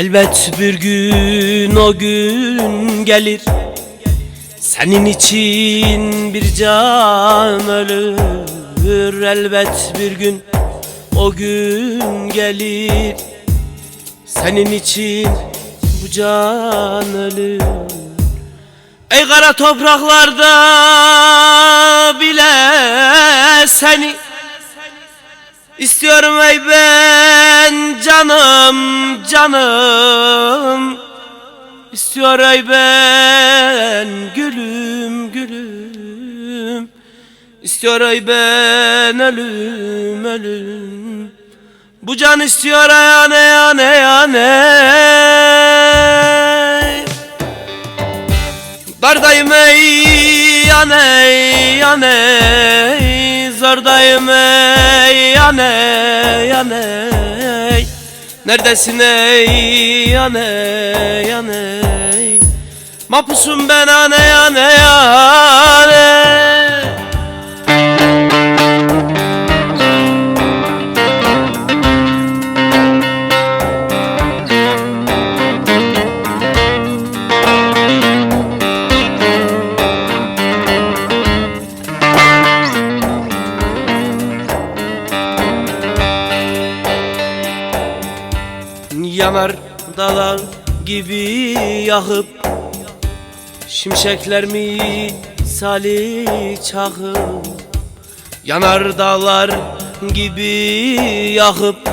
Elbet bir gün o gün gelir. Senin için bir can ölür. Elbet bir gün o gün gelir. Senin için bu can ölür. Ey kara topraklarda bile seni İstiyorum ey ben canım canım. İstiyor ey ben gülüm gülüm. İstiyor ey ben ölüm ölüm. Bu can istiyor ey ane ane ane. Dardayım ey yane yane Zordayım ey yane yane. Neredesin ey yane yane? Mapusum ben ane yane yane Yanar dağlar gibi yakıp Şimşekler misali çakıp Yanar dağlar gibi yakıp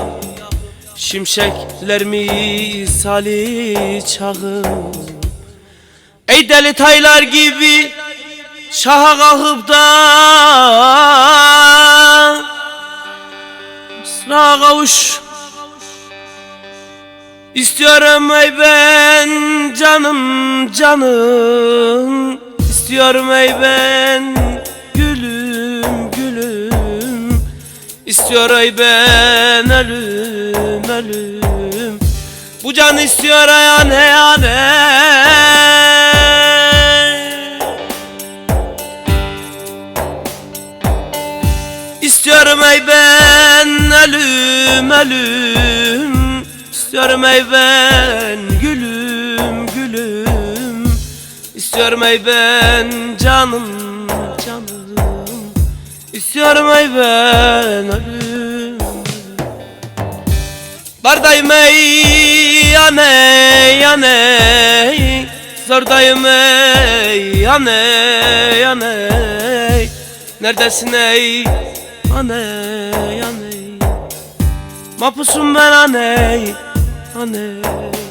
Şimşekler misali çakıp Ey deli taylar gibi Şaha kalkıp da Mısra kavuş İstiyorum ey ben canım canım. İstiyorum ey ben gülüm gülüm. İstiyor ey ben ölüm ölüm. Bu can istiyor ayane yane İstiyorum ey ben ölüm ölüm İstiyorum ey ben gülüm gülüm. İstiyorum ey ben canım canım. İstiyorum ey ben ölüm. Bardayım ey yane yane. Zordayım ey yane yane. Neredesin ey? Ane yane Mapusum ben aney aney